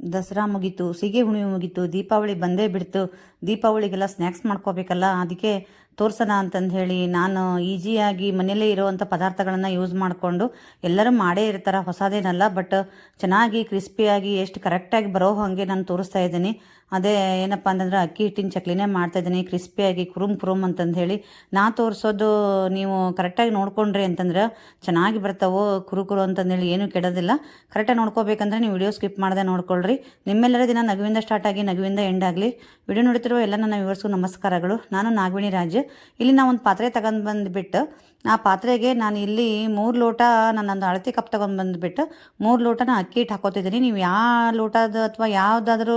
ದಸರಾ ಮುಗೀತು ಸಿಗೆ ಹುಣ್ಣಿಮೆ ಮುಗೀತು, ದೀಪಾವಳಿ ಬಂದೇ ಬಿಡ್ತು. ದೀಪಾವಳಿಗೆಲ್ಲ ಸ್ನ್ಯಾಕ್ಸ್ ಮಾಡ್ಕೋಬೇಕಲ್ಲ, ಅದಕ್ಕೆ ತೋರ್ಸೋಣ ಅಂತಂದು ಹೇಳಿ ನಾನು ಈಜಿಯಾಗಿ ಮನೆಯಲ್ಲೇ ಇರುವಂಥ ಪದಾರ್ಥಗಳನ್ನು ಯೂಸ್ ಮಾಡಿಕೊಂಡು ಎಲ್ಲರೂ ಮಾಡೇ ಇರ್ತಾರೆ, ಹೊಸದೇನಲ್ಲ ಬಟ್ ಚೆನ್ನಾಗಿ ಕ್ರಿಸ್ಪಿಯಾಗಿ ಎಷ್ಟು ಕರೆಕ್ಟಾಗಿ ಬರೋ ಹಾಗೆ ನಾನು ತೋರಿಸ್ತಾ ಇದ್ದೀನಿ. ಅದೇ ಏನಪ್ಪ ಅಂತಂದ್ರೆ ಅಕ್ಕಿ ಹಿಟ್ಟಿನ ಚಕ್ಲಿನೇ ಮಾಡ್ತಾ ಇದ್ದೀನಿ ಕ್ರಿಸ್ಪಿಯಾಗಿ ಕುರುಮ್ ಕುರುಮ್ ಅಂತಂದು ಹೇಳಿ. ನಾ ತೋರಿಸೋದು ನೀವು ಕರೆಕ್ಟಾಗಿ ನೋಡ್ಕೊಂಡ್ರಿ ಅಂತಂದ್ರೆ ಚೆನ್ನಾಗಿ ಬರ್ತಾವೋ ಕುರು ಕುರು ಅಂತಂದೇಳಿ ಏನೂ ಕೆಡೋದಿಲ್ಲ. ಕರೆಕ್ಟಾಗಿ ನೋಡ್ಕೋಬೇಕಂದ್ರೆ ನೀವು ವಿಡಿಯೋ ಸ್ಕಿಪ್ ಮಾಡದೆ ನೋಡ್ಕೊಳ್ರಿ. ನಿಮ್ಮೆಲ್ಲರ ದಿನ ನಗುವಿಂದ ಸ್ಟಾರ್ಟ್ ಆಗಿ, ನಗುವಿಂದ ಎಂಡ್ ಆಗಲಿ. ವಿಡಿಯೋ ನೋಡ್ತಿರೋ ಎಲ್ಲ ನನ್ನ ವ್ಯೂವರ್ಸ್ಗೂ ನಮಸ್ಕಾರಗಳು. ನಾನು ನಾಗವೇಣಿ ರಾಜ್. ಇಲ್ಲಿ ನಾ ಒಂದು ಪಾತ್ರೆ ತಗೊಂಡು ಬಂದುಬಿಟ್ಟು ಆ ಪಾತ್ರೆಗೆ ನಾನು ಇಲ್ಲಿ ಮೂರು ಲೋಟ ನಾನೊಂದು ಅಳತೆ ಕಪ್ ತಗೊಂಡು ಬಂದುಬಿಟ್ಟು ಮೂರು ಲೋಟನ ಅಕ್ಕಿ ಹಿಟ್ಟು ಹಾಕೋತಿದ್ದೀನಿ. ನೀವು ಯಾವ ಲೋಟದ ಅಥವಾ ಯಾವುದಾದ್ರೂ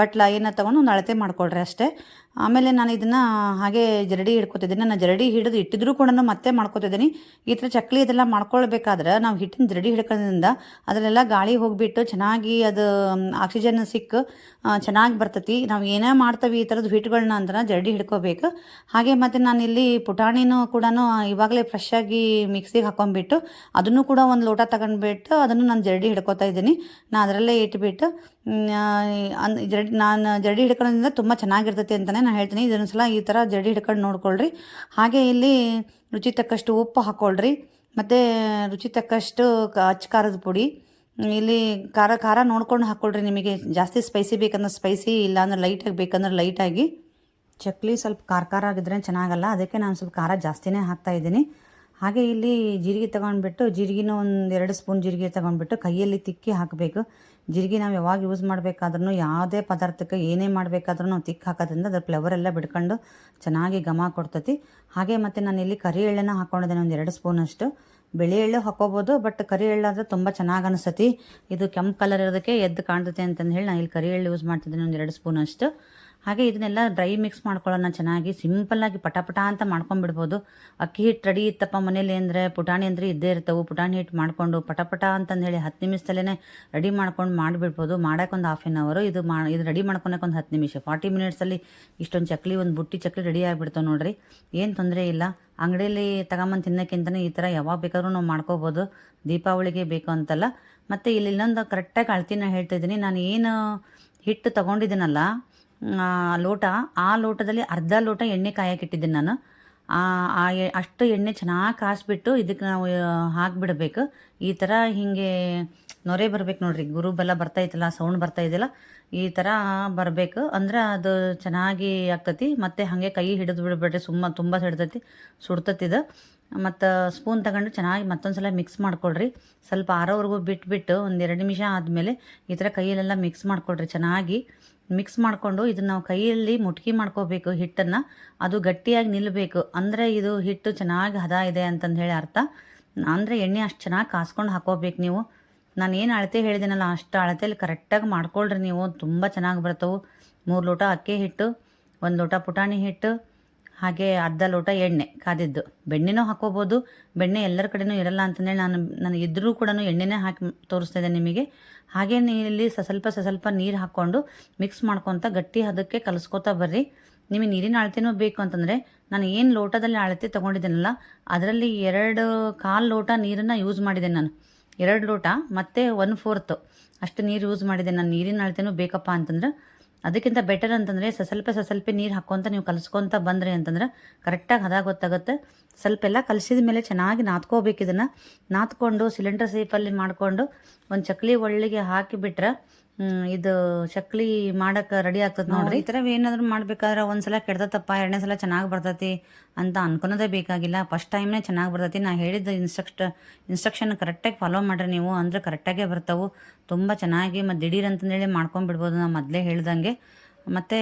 ಬಟ್ಲ ಏನ ತೊಗೊಂಡು ಒಂದು ಅಳತೆ ಮಾಡ್ಕೊಳ್ರಿ ಅಷ್ಟೇ. ಆಮೇಲೆ ನಾನು ಇದನ್ನು ಹಾಗೆ ಜರಡಿ ಹಿಡ್ಕೊತಿದ್ದೀನಿ. ನಾನು ಜರಡಿ ಹಿಡಿದು ಇಟ್ಟಿದ್ರೂ ಕೂಡ ಮತ್ತೆ ಮಾಡ್ಕೊತಿದ್ದೀನಿ. ಈ ಥರ ಚಕ್ಲಿ ಇದೆಲ್ಲ ಮಾಡ್ಕೊಳ್ಬೇಕಾದ್ರೆ ನಾವು ಹಿಟ್ಟಿನ ಜರಡಿ ಹಿಡ್ಕೊಳ್ಳೋದ್ರಿಂದ ಅದರಲ್ಲೆಲ್ಲ ಗಾಳಿ ಹೋಗಿಬಿಟ್ಟು ಚೆನ್ನಾಗಿ ಅದು ಆಕ್ಸಿಜನ್ ಸಿಕ್ಕು ಚೆನ್ನಾಗಿ ಬರ್ತೈತಿ. ನಾವು ಏನೇ ಮಾಡ್ತೀವಿ ಈ ಥರದ್ದು ಹಿಟ್ಟುಗಳನ್ನ ಅಂದ್ರೆ ಜರಡಿ ಹಿಡ್ಕೋಬೇಕು. ಹಾಗೆ ಮತ್ತು ನಾನು ಇಲ್ಲಿ ಪುಟಾಣಿನೂ ಕೂಡ ಇವಾಗಲೇ ಫ್ರೆಶ್ ಆಗಿ ಮಿಕ್ಸಿಗೆ ಹಾಕೊಂಡ್ಬಿಟ್ಟು ಅದನ್ನು ಕೂಡ ಒಂದು ಲೋಟ ತಗೊಂಡ್ಬಿಟ್ಟು ಅದನ್ನು ನಾನು ಜರಡಿ ಹಿಡ್ಕೊತಾ ಇದ್ದೀನಿ. ನಾನು ಅದರಲ್ಲೇ ಇಟ್ಬಿಟ್ಟು ಅನ್, ಜರಡಿ, ನಾನು ಜರಡಿ ಹಿಡ್ಕೊಳ್ಳೋದ್ರಿಂದ ತುಂಬ ಚೆನ್ನಾಗಿರ್ತೈತಿ ಅಂತಲೇ ನಾನು ಹೇಳ್ತೀನಿ. ಇದೊಂದು ಸಲ ಈ ಥರ ಜರಡಿ ಹಿಡ್ಕೊಂಡು ನೋಡ್ಕೊಳ್ರಿ. ಹಾಗೆ ಇಲ್ಲಿ ರುಚಿ ತಕ್ಕಷ್ಟು ಉಪ್ಪು ಹಾಕ್ಕೊಳ್ರಿ ಮತ್ತು ರುಚಿ ತಕ್ಕಷ್ಟು ಕ, ಅಚ್ಚ ಖಾರದ ಪುಡಿ. ಇಲ್ಲಿ ಖಾರ ಖಾರ ನೋಡ್ಕೊಂಡು ಹಾಕ್ಕೊಳ್ರಿ ನಿಮಗೆ. ಜಾಸ್ತಿ ಸ್ಪೈಸಿ ಬೇಕಂದ್ರೆ ಸ್ಪೈಸಿ ಇಲ್ಲಾಂದ್ರೆ ಲೈಟಾಗಿ ಬೇಕಂದ್ರೆ ಲೈಟಾಗಿ ಚಕ್ಲಿ ಸ್ವಲ್ಪ ಖಾರ ಖಾರ ಆಗಿದ್ರೆ ಚೆನ್ನಾಗಲ್ಲ. ಅದಕ್ಕೆ ನಾನು ಸ್ವಲ್ಪ ಖಾರ ಜಾಸ್ತಿನೇ ಹಾಕ್ತಾ ಇದ್ದೀನಿ. ಹಾಗೆ ಇಲ್ಲಿ ಜೀರಿಗೆ ತೊಗೊಂಡ್ಬಿಟ್ಟು, ಜೀರಿಗೆನ ಒಂದು ಎರಡು ಸ್ಪೂನ್ ಜೀರಿಗೆ ತೊಗೊಂಡ್ಬಿಟ್ಟು ಕೈಯಲ್ಲಿ ತಿಕ್ಕಿ ಹಾಕಬೇಕು. ಜೀರಿಗೆ ನಾವು ಯಾವಾಗ ಯೂಸ್ ಮಾಡಬೇಕಾದ್ರೂ ಯಾವುದೇ ಪದಾರ್ಥಕ್ಕೆ ಏನೇ ಮಾಡಬೇಕಾದ್ರೂ ನಾವು ತಿಕ್ಕಿ ಹಾಕೋದ್ರಿಂದ ಅದ್ರ ಫ್ಲೇವರ್ ಎಲ್ಲ ಬಿಡ್ಕೊಂಡು ಚೆನ್ನಾಗಿ ಘಮ ಕೊಡ್ತತಿ. ಹಾಗೆ ಮತ್ತು ನಾನು ಇಲ್ಲಿ ಕರಿ ಎಳ್ಳನ್ನು ಹಾಕ್ಕೊಂಡಿದ್ದೇನೆ ಒಂದು ಎರಡು ಸ್ಪೂನಷ್ಟು ಬಿಳಿ ಎಳ್ಳು ಹಾಕೋಬೋದು, ಬಟ್ ಕರಿ ಎಳ್ಳಾದರೆ ತುಂಬ ಚೆನ್ನಾಗಿ ಅನಿಸ್ತತಿ ಇದು ಕೆಂಪು ಕಲರ್ ಇರೋದಕ್ಕೆ ಎದ್ದು ಕಾಣ್ತತಿ ಅಂತಂದು ಹೇಳಿ ನಾನು ಇಲ್ಲಿ ಕರಿ ಎಳ್ಳು ಯೂಸ್ ಮಾಡ್ತಿದ್ದೀನಿ, ಒಂದು ಎರಡು ಸ್ಪೂನ್ ಅಷ್ಟು. ಹಾಗೆ ಇದನ್ನೆಲ್ಲ ಡ್ರೈ ಮಿಕ್ಸ್ ಮಾಡ್ಕೊಳ್ಳೋಣ ಚೆನ್ನಾಗಿ ಸಿಂಪಲ್ಲಾಗಿ ಪಟ ಪಟ ಅಂತ ಮಾಡ್ಕೊಂಡ್ಬಿಡ್ಬೋದು. ಅಕ್ಕಿ ಹಿಟ್ಟು ರೆಡಿ ಇತ್ತಪ್ಪ ಮನೇಲಿ ಅಂದರೆ ಪುಟಾಣಿ ಅಂದರೆ ಇದ್ದೇ ಇರ್ತವೆ. ಪುಟಾಣಿ ಹಿಟ್ಟು ಮಾಡಿಕೊಂಡು ಪಟಪಟ ಪಟ ಅಂತಂದು ಹೇಳಿ ಹತ್ತು ನಿಮಿಷದಲ್ಲೇ ರೆಡಿ ಮಾಡ್ಕೊಂಡು ಮಾಡಿಬಿಡ್ಬೋದು. ಮಾಡೋಕೆ ಒಂದು ಹಾಫ್ ಆನ್ ಅವರು ಇದು ಮಾ, ಇದು ರೆಡಿ ಮಾಡ್ಕೊಳಕ್ಕೆ ಒಂದು ಹತ್ತು ನಿಮಿಷ. ಫಾರ್ಟಿ ಮಿನಿಟ್ಸಲ್ಲಿ ಇಷ್ಟೊಂದು ಚಕ್ಲಿ, ಒಂದು ಬುಟ್ಟಿ ಚಕ್ಲಿ ರೆಡಿ ಆಗಿಬಿಡ್ತಾವೆ ನೋಡಿರಿ. ಏನು ತೊಂದರೆ ಇಲ್ಲ. ಅಂಗಡಿಯಲ್ಲಿ ತಗೊಂಬಂದು ತಿನ್ನೋಕ್ಕಿಂತಲೇ ಈ ಥರ ಯಾವಾಗ ಬೇಕಾದರೂ ನಾವು ಮಾಡ್ಕೋಬೋದು. ದೀಪಾವಳಿಗೆ ಬೇಕು ಅಂತಲ್ಲ. ಮತ್ತು ಇಲ್ಲಿ ಇನ್ನೊಂದು ಕರೆಕ್ಟಾಗಿ ಅಳ್ತಿನ ಹೇಳ್ತಾ ಇದ್ದೀನಿ. ನಾನು ಏನು ಹಿಟ್ಟು ತೊಗೊಂಡಿದ್ದೀನಲ್ಲ ಲೋಟ, ಆ ಲೋಟದಲ್ಲಿ ಅರ್ಧ ಲೋಟ ಎಣ್ಣೆ ಕಾಯಕ್ಕಿಟ್ಟಿದ್ದೀನಿ ನಾನು. ಆ ಅಷ್ಟು ಎಣ್ಣೆ ಚೆನ್ನಾಗಿ ಕಾಯಿಸ್ಬಿಟ್ಟು ಇದಕ್ಕೆ ನಾವು ಹಾಕಿಬಿಡ್ಬೇಕು. ಈ ಥರ ಹೀಗೆ ನೊರೆ ಬರ್ಬೇಕು ನೋಡ್ರಿ. ಗುರು ಬೆಲ್ಲ ಬರ್ತಾ ಇತ್ತಲ್ಲ ಸೌಂಡ್ ಬರ್ತಾ ಇದೆಯಲ್ಲ, ಈ ಥರ ಬರಬೇಕು. ಅಂದ್ರೆ ಅದು ಚೆನ್ನಾಗಿ ಆಗ್ತತಿ. ಮತ್ತು ಹಾಗೆ ಕೈ ಹಿಡಿದು ಬಿಡಬೇಡ್ರಿ. ಸುಮ್ಮ, ತುಂಬ ಸುಡ್ತೈತಿ ಇದು. ಮತ್ತು ಸ್ಪೂನ್ ತಗೊಂಡು ಚೆನ್ನಾಗಿ ಮತ್ತೊಂದು ಸಲ ಮಿಕ್ಸ್ ಮಾಡ್ಕೊಳ್ರಿ. ಸ್ವಲ್ಪ ಆರೋವರೆಗೂ ಬಿಟ್ಬಿಟ್ಟು ಒಂದು ಎರಡು ನಿಮಿಷ ಆದಮೇಲೆ ಈ ಥರ ಕೈಯಲ್ಲೆಲ್ಲ ಮಿಕ್ಸ್ ಮಾಡ್ಕೊಳ್ರಿ ಚೆನ್ನಾಗಿ. ಮಿಕ್ಸ್ ಮಾಡಿಕೊಂಡು ಇದನ್ನು ನಾವು ಕೈಯಲ್ಲಿ ಮುಟ್ಕಿ ಮಾಡ್ಕೋಬೇಕು ಹಿಟ್ಟನ್ನು. ಅದು ಗಟ್ಟಿಯಾಗಿ ನಿಲ್ಲಬೇಕು ಅಂದರೆ ಇದು ಹಿಟ್ಟು ಚೆನ್ನಾಗಿ ಹದ ಇದೆ ಅಂತಂದು ಹೇಳಿ ಅರ್ಥ. ಅಂದರೆ ಎಣ್ಣೆ ಅಷ್ಟು ಚೆನ್ನಾಗಿ ಕಾಸ್ಕೊಂಡು ಹಾಕೋಬೇಕು ನೀವು. ನಾನು ಏನು ಅಳತೆ ಹೇಳಿದ್ದೀನಲ್ಲ ಅಷ್ಟು ಅಳತೆಯಲ್ಲಿ ಕರೆಕ್ಟಾಗಿ ಮಾಡ್ಕೊಳ್ರಿ ನೀವು. ತುಂಬ ಚೆನ್ನಾಗಿ ಬರ್ತವೆ. ಮೂರು ಲೋಟ ಅಕ್ಕಿ ಹಿಟ್ಟು, ಒಂದು ಲೋಟ ಪುಟಾಣಿ ಹಿಟ್ಟು ಹಾಗೆ ಅರ್ಧ ಲೋಟ ಎಣ್ಣೆ ಕಾದಿದ್ದು. ಬೆಣ್ಣೆನೂ ಹಾಕೋಬೋದು. ಬೆಣ್ಣೆ ಎಲ್ಲರ ಕಡೆನೂ ಇರಲ್ಲ ಅಂತಂದೇಳಿ ನಾನು ನನಗೆ ಇದ್ರೂ ಕೂಡ ಎಣ್ಣೆನೇ ಹಾಕಿ ತೋರಿಸ್ತಾ ಇದ್ದೆ ನಿಮಗೆ. ಹಾಗೆ ನೀರಲ್ಲಿ ಸಸ್ವಲ್ಪ ಸ್ವಲ್ಪ ಸ್ವಲ್ಪ ನೀರು ಹಾಕ್ಕೊಂಡು ಮಿಕ್ಸ್ ಮಾಡ್ಕೊತ ಗಟ್ಟಿ ಹದಕ್ಕೆ ಕಲಿಸ್ಕೊತಾ ಬರ್ರಿ. ನಿಮಗೆ ನೀರಿನ ಅಳತೆನೂ ಬೇಕು ಅಂತಂದರೆ ನಾನು ಏನು ಲೋಟದಲ್ಲಿ ಅಳತೆ ತೊಗೊಂಡಿದ್ದೀನಲ್ಲ ಅದರಲ್ಲಿ ಎರಡು ಕಾಲು ಲೋಟ ನೀರನ್ನು ಯೂಸ್ ಮಾಡಿದೆ ನಾನು. ಎರಡು ಲೋಟ, ಮತ್ತು ಒನ್ ಫೋರ್ತ್ ಅಷ್ಟು ನೀರು ಯೂಸ್ ಮಾಡಿದೆ ನಾನು. ನೀರಿನ ಅಳತೆನೂ ಬೇಕಪ್ಪ ಅಂತಂದ್ರೆ ಅದಕ್ಕಿಂತ ಬೆಟರ್ ಅಂತಂದರೆ ಸಸಲ್ಪ ಸ್ವಲ್ಪ ಸ್ವಲ್ಪ ನೀರು ಹಾಕ್ಕೊತ ನೀವು ಕಲಿಸ್ಕೊತ ಬಂದ್ರಿ ಅಂತಂದ್ರೆ ಕರೆಕ್ಟಾಗಿ ಹದ ಗೊತ್ತಾಗುತ್ತೆ. ಸ್ವಲ್ಪ ಎಲ್ಲ ಕಲಸಿದ ಮೇಲೆ ಚೆನ್ನಾಗಿ ನಾದ್ಕೋಬೇಕು ಇದನ್ನು. ನಾದ್ಕೊಂಡು ಸಿಲಿಂಡರ್ ಸೇಪಲ್ಲಿ ಮಾಡಿಕೊಂಡು ಒಂದು ಚಕ್ಲಿ ಒಳ್ಳಿಗೆ ಹಾಕಿಬಿಟ್ರೆ ಇದು ಚಕ್ಲಿ ಮಾಡಕ್ಕೆ ರೆಡಿ ಆಗ್ತದೆ ನೋಡ್ರಿ. ಈ ಥರ ಏನಾದರೂ ಮಾಡ್ಬೇಕಾದ್ರೆ ಒಂದ್ಸಲ ತಪ್ಪ, ಎರಡನೇ ಸಲ ಚೆನ್ನಾಗಿ ಬರ್ತೈತಿ ಅಂತ ಅನ್ಕೊನೋದೇ ಬೇಕಾಗಿಲ್ಲ. ಫಸ್ಟ್ ಟೈಮ್ನೇ ಚೆನ್ನಾಗಿ ಬರ್ತೈತಿ. ನಾ ಹೇಳಿದ ಇನ್ಸ್ಟ್ರಕ್ಟ್ ಇನ್ಸ್ಟ್ರಕ್ಷನ್ ಕರೆಕ್ಟಾಗಿ ಫಾಲೋ ಮಾಡ್ರಿ ನೀವು. ಅಂದ್ರೆ ಕರೆಕ್ಟಾಗೇ ಬರ್ತವೆ. ತುಂಬ ಚೆನ್ನಾಗಿ ಮತ್ತು ದಿಢೀರ್ ಅಂತಂದೇಳಿ ಮಾಡ್ಕೊಂಡ್ಬಿಡ್ಬೋದು ನಾ ಮೊದಲೇ ಹೇಳ್ದಂಗೆ. ಮತ್ತು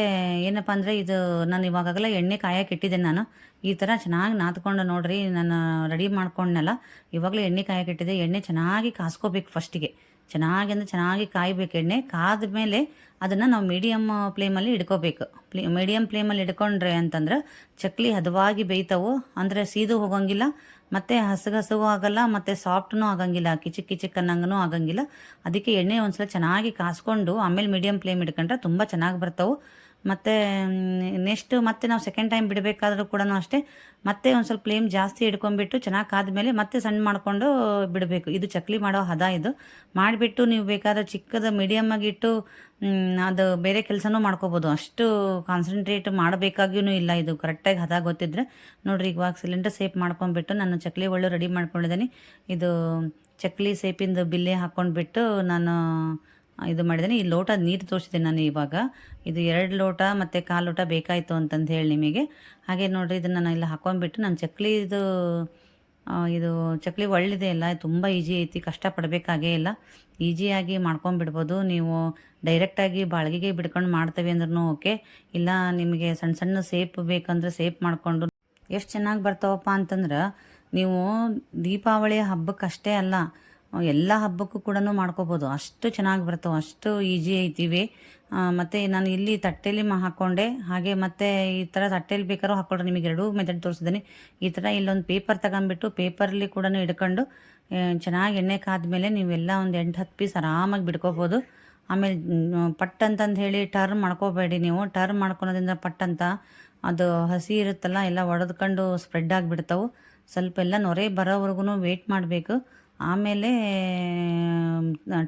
ಏನಪ್ಪ ಅಂದರೆ ಇದು ನಾನು ಇವಾಗಲೇ ಎಣ್ಣೆ ಕಾಯಕ್ಕೆ ಇಟ್ಟಿದ್ದೆ ನಾನು. ಈ ಥರ ಚೆನ್ನಾಗಿ ನಾದ್ಕೊಂಡು ನೋಡ್ರಿ. ನಾನು ರೆಡಿ ಮಾಡ್ಕೊಂಡ್ನಲ್ಲ, ಇವಾಗಲೇ ಎಣ್ಣೆ ಕಾಯಕ್ಕೆ ಇಟ್ಟಿದ್ದೆ. ಎಣ್ಣೆ ಚೆನ್ನಾಗಿ ಕಾಸ್ಕೋಬೇಕು ಫಸ್ಟಿಗೆ ಚೆನ್ನಾಗಿ ಅಂದರೆ ಚೆನ್ನಾಗಿ ಕಾಯಬೇಕು ಎಣ್ಣೆ. ಕಾದ ಮೇಲೆ ಅದನ್ನು ನಾವು ಮೀಡಿಯಮ್ ಫ್ಲೇಮಲ್ಲಿ ಇಡ್ಕೋಬೇಕು. ಪ್ಲೇ ಮೀಡಿಯಮ್ ಫ್ಲೇಮಲ್ಲಿ ಇಡ್ಕೊಂಡ್ರೆ ಅಂತಂದ್ರೆ ಚಕ್ಲಿ ಹದವಾಗಿ ಬೇಯ್ತಾವು. ಅಂದರೆ ಸೀದು ಹೋಗೋಂಗಿಲ್ಲ. ಮತ್ತು ಹಸಗು ಹಸಗೂ ಆಗಲ್ಲ, ಮತ್ತು ಸಾಫ್ಟ್ನೂ ಆಗಂಗಿಲ್ಲ. ಕಿಚಿಕ್ ಕಿಚಿಕ್ ಅನ್ನಂಗೂ ಆಗಂಗಿಲ್ಲ. ಅದಕ್ಕೆ ಎಣ್ಣೆ ಒಂದ್ಸಲ ಚೆನ್ನಾಗಿ ಕಾಸ್ಕೊಂಡು ಆಮೇಲೆ ಮೀಡಿಯಮ್ ಫ್ಲೇಮ್ ಇಟ್ಕೊಂಡ್ರೆ ತುಂಬ ಚೆನ್ನಾಗಿ ಬರ್ತಾವೆ. ಮತ್ತು ನೆಕ್ಸ್ಟ್ ಮತ್ತೆ ನಾವು ಸೆಕೆಂಡ್ ಟೈಮ್ ಬಿಡಬೇಕಾದ್ರೂ ಕೂಡ ಅಷ್ಟೇ ಮತ್ತೆ ಒಂದು ಸ್ವಲ್ಪ ಫ್ಲೇಮ್ ಜಾಸ್ತಿ ಹಿಡ್ಕೊಂಡ್ಬಿಟ್ಟು ಚೆನ್ನಾಗಿ ಆದಮೇಲೆ ಮತ್ತೆ ಸಣ್ಣ ಮಾಡಿಕೊಂಡು ಬಿಡಬೇಕು. ಇದು ಚಕ್ಲಿ ಮಾಡೋ ಹದ ಇದು. ಮಾಡಿಬಿಟ್ಟು ನೀವು ಬೇಕಾದ್ರೆ ಚಿಕ್ಕದ ಮೀಡಿಯಮ್ ಆಗಿಟ್ಟು ಮ್, ಅದು ಬೇರೆ ಕೆಲಸನೂ ಮಾಡ್ಕೋಬೋದು. ಅಷ್ಟು ಕಾನ್ಸಂಟ್ರೇಟ್ ಮಾಡಬೇಕಾಗಿಯೂ ಇಲ್ಲ ಇದು. ಕರೆಕ್ಟಾಗಿ ಹದ ಗೊತ್ತಿದ್ರೆ. ನೋಡ್ರಿ ಇವಾಗ ಸಿಲಿಂಡರ್ ಸೇಫ್ ಮಾಡ್ಕೊಂಡ್ಬಿಟ್ಟು ನಾನು ಚಕ್ಲಿ ಒಳ್ಳೆ ರೆಡಿ ಮಾಡ್ಕೊಂಡಿದ್ದೀನಿ. ಇದು ಚಕ್ಲಿ ಸೇಪಿಂದು ಬಿಲ್ಲೆ ಹಾಕ್ಕೊಂಡ್ಬಿಟ್ಟು ನಾನು ಇದು ಮಾಡಿದ್ದೀನಿ. ಈ ಲೋಟ ನೀರು ತೋರಿಸಿದೆ ನಾನು ಇವಾಗ. ಇದು ಎರಡು ಲೋಟ ಮತ್ತು ಕಾಲು ಲೋಟ ಬೇಕಾಯಿತು ಅಂತಂದು ಹೇಳಿ ನಿಮಗೆ. ಹಾಗೆ ನೋಡಿರಿ, ಇದನ್ನು ನಾನು ಇಲ್ಲಿ ಹಾಕೊಂಡ್ಬಿಟ್ಟು ನಾನು ಚಕ್ಲಿದು ಇದು ಚಕ್ಲಿ ಒಳ್ಳೆದೇ ಇಲ್ಲ. ತುಂಬ ಈಜಿ ಐತಿ, ಕಷ್ಟಪಡಬೇಕಾಗೇ ಇಲ್ಲ. ಈಜಿಯಾಗಿ ಮಾಡ್ಕೊಂಡ್ಬಿಡ್ಬೋದು. ನೀವು ಡೈರೆಕ್ಟಾಗಿ ಬಾಳ್ಗೆಗೆ ಬಿಡ್ಕೊಂಡು ಮಾಡ್ತೇವೆ ಅಂದ್ರೂ ಓಕೆ. ಇಲ್ಲ ನಿಮಗೆ ಸಣ್ಣ ಸಣ್ಣ ಸೇಪ್ ಬೇಕಂದ್ರೆ ಸೇಪ್ ಮಾಡಿಕೊಂಡು ಎಷ್ಟು ಚೆನ್ನಾಗಿ ಬರ್ತಾವಪ್ಪ ಅಂತಂದ್ರೆ, ನೀವು ದೀಪಾವಳಿ ಹಬ್ಬಕ್ಕಷ್ಟೇ ಅಲ್ಲ ಎಲ್ಲ ಹಬ್ಬಕ್ಕೂ ಕೂಡ ಮಾಡ್ಕೋಬೋದು. ಅಷ್ಟು ಚೆನ್ನಾಗಿ ಬರ್ತವೆ ಅಷ್ಟು ಈಜಿ ಐತಿವಿ. ಮತ್ತು ನಾನು ಇಲ್ಲಿ ತಟ್ಟೆಲಿ ಮಾ ಹಾಕ್ಕೊಂಡೆ ಹಾಗೆ ಮತ್ತು ಈ ಥರ ತಟ್ಟೆಲಿ ಬೇಕಾದ್ರೂ ಹಾಕ್ಕೊಂಡ್ರೆ ನಿಮಗೆ ಎರಡೂ ಮೆಥಡ್ ತೋರಿಸಿದ್ದೀನಿ. ಈ ಥರ ಇಲ್ಲೊಂದು ಪೇಪರ್ ತಗೊಂಬಿಟ್ಟು ಪೇಪರಲ್ಲಿ ಕೂಡ ಇಟ್ಕೊಂಡು ಆ, ಚೆನ್ನಾಗಿ ಎಣ್ಣೆ ಕಾದ್ಮೇಲೆ ನೀವೆಲ್ಲ ಒಂದು ಎಂಟು ಹತ್ತು ಪೀಸ್ ಆರಾಮಾಗಿ ಬಿಡ್ಕೋಬೋದು ಆಮೇಲೆ ಪಟ್ ಅಂತಂದು ಹೇಳಿ ಟರ್ನ್ ಮಾಡ್ಕೋಬೇಡಿ ನೀವು. ಟರ್ನ್ ಮಾಡ್ಕೊಳೋದ್ರಿಂದ ಪಟ್ ಅಂತ ಅದು ಹಸಿ ಇರುತ್ತಲ್ಲ ಎಲ್ಲ ಒಡೆದ್ಕೊಂಡು ಸ್ಪ್ರೆಡ್ ಆಗಿಬಿಡ್ತಾವೆ. ಸ್ವಲ್ಪ ಎಲ್ಲ ನೊರೆ ಬರೋವರೆಗೂ ವೇಟ್ ಮಾಡಬೇಕು. ಆಮೇಲೆ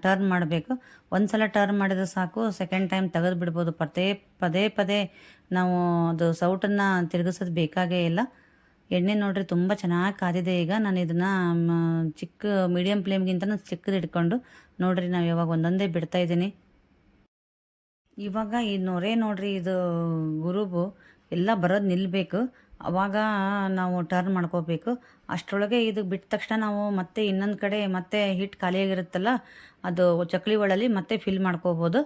ಟರ್ನ್ ಮಾಡಬೇಕು. ಒಂದು ಸಲ ಟರ್ನ್ ಮಾಡಿದ್ರೆ ಸಾಕು ಸೆಕೆಂಡ್ ಟೈಮ್ ತೆಗೆದು ಬಿಡ್ಬೋದು. ಪದೇ ಪದೇ ಪದೇ ನಾವು ಅದು ಸೌಟನ್ನು ತಿರುಗಿಸೋದು ಬೇಕಾಗೇ ಇಲ್ಲ. ಎಣ್ಣೆ ನೋಡ್ರಿ ತುಂಬ ಚೆನ್ನಾಗಿ ಕಾದಿದೆ. ಈಗ ನಾನು ಇದನ್ನು ಚಿಕ್ಕ ಮೀಡಿಯಮ್ ಫ್ಲೇಮ್ಗಿಂತ ಚಿಕ್ಕದು ಇಟ್ಕೊಂಡು ನೋಡ್ರಿ ನಾವು ಇವಾಗ ಒಂದೊಂದೇ ಬಿಡ್ತಾ ಇದ್ದೀನಿ. ಇವಾಗ ಈ ನೊರೆ ನೋಡ್ರಿ, ಇದು, ಗುರುಬು, ಎಲ್ಲ ಬರೋದು ನಿಲ್ಲಬೇಕು ಅವಾಗ ನಾವು ಟರ್ನ್ ಮಾಡ್ಕೋಬೇಕು. ಅಷ್ಟರೊಳಗೆ ಇದು ಬಿಟ್ಟ ತಕ್ಷಣ ನಾವು ಮತ್ತೆ ಇನ್ನೊಂದು ಕಡೆ ಮತ್ತೆ ಹಿಟ್ಟು ಖಾಲಿಯಾಗಿರುತ್ತಲ್ಲ, ಅದು ಚಕ್ಲಿ ಒಳಲ್ಲಿ ಮತ್ತೆ ಫಿಲ್ ಮಾಡ್ಕೋಬೋದು.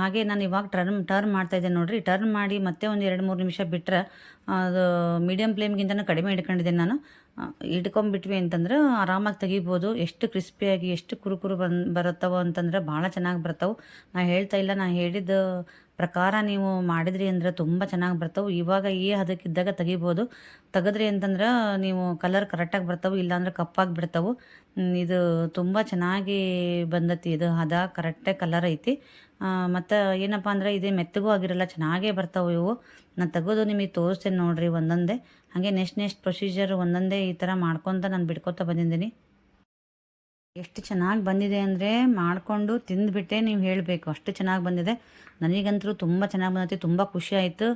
ಹಾಗೆ ನಾನು ಇವಾಗ ಟರ್ನ್ ಟರ್ನ್ ಮಾಡ್ತಾ ಇದ್ದೆ ನೋಡಿರಿ. ಟರ್ನ್ ಮಾಡಿ ಮತ್ತೆ ಒಂದು ಎರಡು ಮೂರು ನಿಮಿಷ ಬಿಟ್ಟರೆ ಅದು ಮೀಡಿಯಮ್ ಫ್ಲೇಮ್ಗಿಂತನೂ ಕಡಿಮೆ ಇಟ್ಕೊಂಡಿದ್ದೀನಿ ನಾನು. ಇಟ್ಕೊಂಡ್ಬಿಟ್ವಿ ಅಂತಂದ್ರೆ ಆರಾಮಾಗಿ ತೆಗಿಬೋದು. ಎಷ್ಟು ಕ್ರಿಸ್ಪಿಯಾಗಿ ಎಷ್ಟು ಕುರುಕುರು ಬಂದು ಬರುತ್ತವೋ ಅಂತಂದ್ರೆ ಭಾಳ ಚೆನ್ನಾಗಿ ಬರ್ತಾವೆ ನಾ ಹೇಳ್ತಾ ಇಲ್ಲ ನಾನು ಹೇಳಿದ ಪ್ರಕಾರ ನೀವು ಮಾಡಿದ್ರಿ ಅಂದ್ರೆ ತುಂಬ ಚೆನ್ನಾಗಿ ಬರ್ತವೆ. ಇವಾಗ ಈ ಹದಕ್ಕಿದ್ದಾಗ ತೆಗಿಬೋದು. ತೆಗೆದ್ರಿ ಅಂತಂದ್ರೆ ನೀವು ಕಲರ್ ಕರೆಕ್ಟಾಗಿ ಬರ್ತವೆ, ಇಲ್ಲಾಂದ್ರೆ ಕಪ್ಪಾಗಿ ಬಿಡ್ತವೆ. ಇದು ತುಂಬ ಚೆನ್ನಾಗಿ ಬಂದತಿ. ಇದು ಹದ ಕರೆಕ್ಟೇ ಕಲರ್ ಐತಿ. ಮತ್ತು ಏನಪ್ಪ ಅಂದ್ರೆ ಇದೇ ಮೆತ್ತಗೂ ಆಗಿರಲ್ಲ, ಚೆನ್ನಾಗೇ ಬರ್ತಾವೆ ಇವು. ನಾನು ತೆಗೆದು ನಿಮಗೆ ತೋರಿಸ್ತೇನೆ ನೋಡಿರಿ ಒಂದೊಂದೇ. ಹಾಗೆ ನೆಕ್ಸ್ಟ್ ನೆಕ್ಸ್ಟ್ ಪ್ರೊಸೀಜರ್ ಒಂದೊಂದೇ ಈ ಥರ ಮಾಡ್ಕೊತ ನಾನು ಬಿಡ್ಕೊತ ಬಂದಿದ್ದೀನಿ. ಎಷ್ಟು ಚೆನ್ನಾಗಿ ಬಂದಿದೆ ಅಂದರೆ ಮಾಡಿಕೊಂಡು ತಿಂದುಬಿಟ್ಟೆ ನೀವು ಹೇಳಬೇಕು. ಅಷ್ಟು ಚೆನ್ನಾಗಿ ಬಂದಿದೆ. ನನಗಂತೂ ತುಂಬ ಚೆನ್ನಾಗಿ ಬಂದೈತಿ, ತುಂಬ ಖುಷಿ ಆಯಿತು.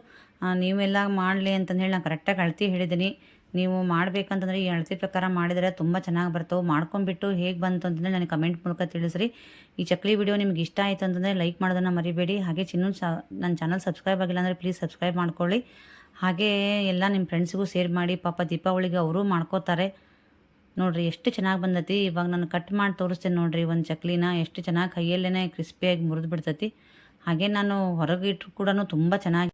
ನೀವೆಲ್ಲ ಮಾಡಲಿ ಅಂತಂದೇಳಿ ನಾನು ಕರೆಕ್ಟಾಗಿ ಅಳತಿ ಹೇಳಿದ್ದೀನಿ ನೀವು ಮಾಡಬೇಕಂತಂದ್ರೆ ಈ ಅಳತಿ ಪ್ರಕಾರ ಮಾಡಿದರೆ ತುಂಬ ಚೆನ್ನಾಗಿ ಬರ್ತವೆ. ಮಾಡ್ಕೊಂಬಿಟ್ಟು ಹೇಗೆ ಬಂತು ಅಂತಂದರೆ ನನಗೆ ಕಮೆಂಟ್ ಮೂಲಕ ತಿಳಿಸ್ರಿ. ಈ ಚಕ್ಲಿ ವಿಡಿಯೋ ನಿಮ್ಗೆ ಇಷ್ಟ ಆಯಿತು ಅಂತಂದರೆ ಲೈಕ್ ಮಾಡೋದನ್ನು ಮರಿಬೇಡಿ. ಹಾಗೆ ಚಿನ್ನೂ ಸ ನನ್ನ ಚಾನಲ್ ಸಬ್ಸ್ಕ್ರೈಬ್ ಆಗಿಲ್ಲ ಅಂದರೆ ಪ್ಲೀಸ್ ಸಬ್ಸ್ಕ್ರೈಬ್ ಮಾಡ್ಕೊಳ್ಳಿ. ಹಾಗೆ ಎಲ್ಲ ನಿಮ್ಮ ಫ್ರೆಂಡ್ಸಿಗೂ ಶೇರ್ ಮಾಡಿ. ಪಾಪ ದೀಪಾವಳಿಗೆ ಅವರು ಮಾಡ್ಕೋತಾರೆ. ನೋಡ್ರಿ, ಎಷ್ಟು ಚೆನ್ನಾಗಿ ಬಂದತಿ. ಇವಾಗ ನಾನು ಕಟ್ ಮಾಡಿ ತೋರಿಸ್ತೇನೆ ನೋಡ್ರಿ, ಒಂದು ಚಕ್ಲಿನ. ಎಷ್ಟು ಚೆನ್ನಾಗಿ ಕೈಯಲ್ಲೇ ಕ್ರಿಸ್ಪಿಯಾಗಿ ಮುರಿದು ಬಿಡ್ತೈತಿ. ಹಾಗೆ ನಾನು ಹೊರಗೆ ಇಟ್ಟರು ಕೂಡ ತುಂಬ ಚೆನ್ನಾಗಿ